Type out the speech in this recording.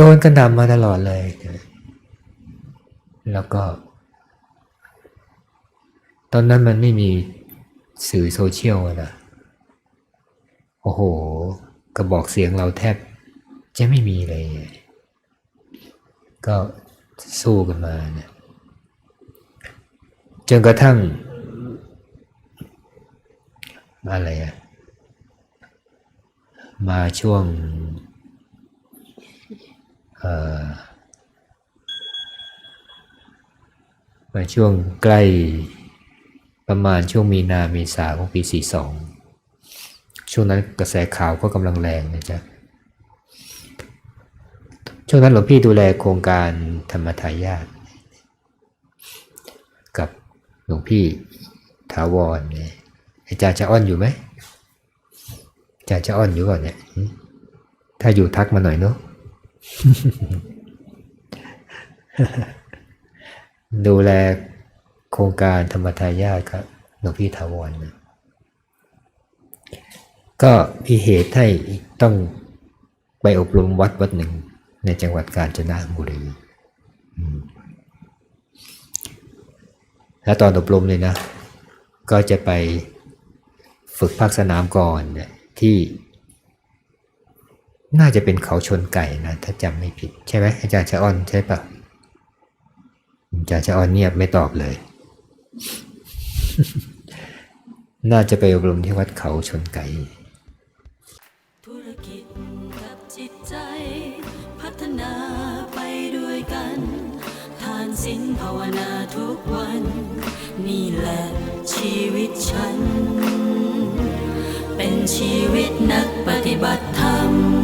โดนกระหน่ำมาตลอดเลย แล้วก็ ตอนนั้นมันไม่มีสื่อโซเชียลอะนะ โอ้โห กระบอกเสียงเราแทบ จะไม่มีเลย ก็สู้กันมาเนี่ยจนกระทั่ง อะไรอะมาช่วง มาช่วงใกล้ประมาณช่วงมีนาเมษาของปี 42 ช่วงนั้นกระแสข่าวก็กำลังแรงนะจ๊ะ ช่วงนั้นหลวงพี่ดูแลโครงการธรรมทายาทกับหลวงพี่ถาวรเนี่ยอาจารย์จะอ้อนอยู่ไหมอาจารย์จะอ้อนอยู่ก่อนเนี่ย ถ้าอยู่ทักมาหน่อยเนาะ ดูแลโครงการธรรมทายาทครับหลวงพี่ถาวรนะก็มีเหตุให้ต้องไปอบรมวัดวัดหนึ่งในจังหวัดกาญจนบุรีแล้วตอนอบรมเลยนะ ก็จะไปฝึกภาคสนามก่อนที่ น่าจะเป็นเขาชนไก่นะ ถ้าจำไม่ผิด ใช่ไหมอาจารย์ชะออนใช่ปะอาจารย์ชะออนเงียบไม่ตอบเลย น่าจะไปอบรมที่วัดเขาชนไก่ธุรกิจกับจิตใจ พัฒนาไปด้วยกันทานศีลภาวนาทุกวัน นี่แหละชีวิตฉัน เป็นชีวิตนักปฏิบัติธรรม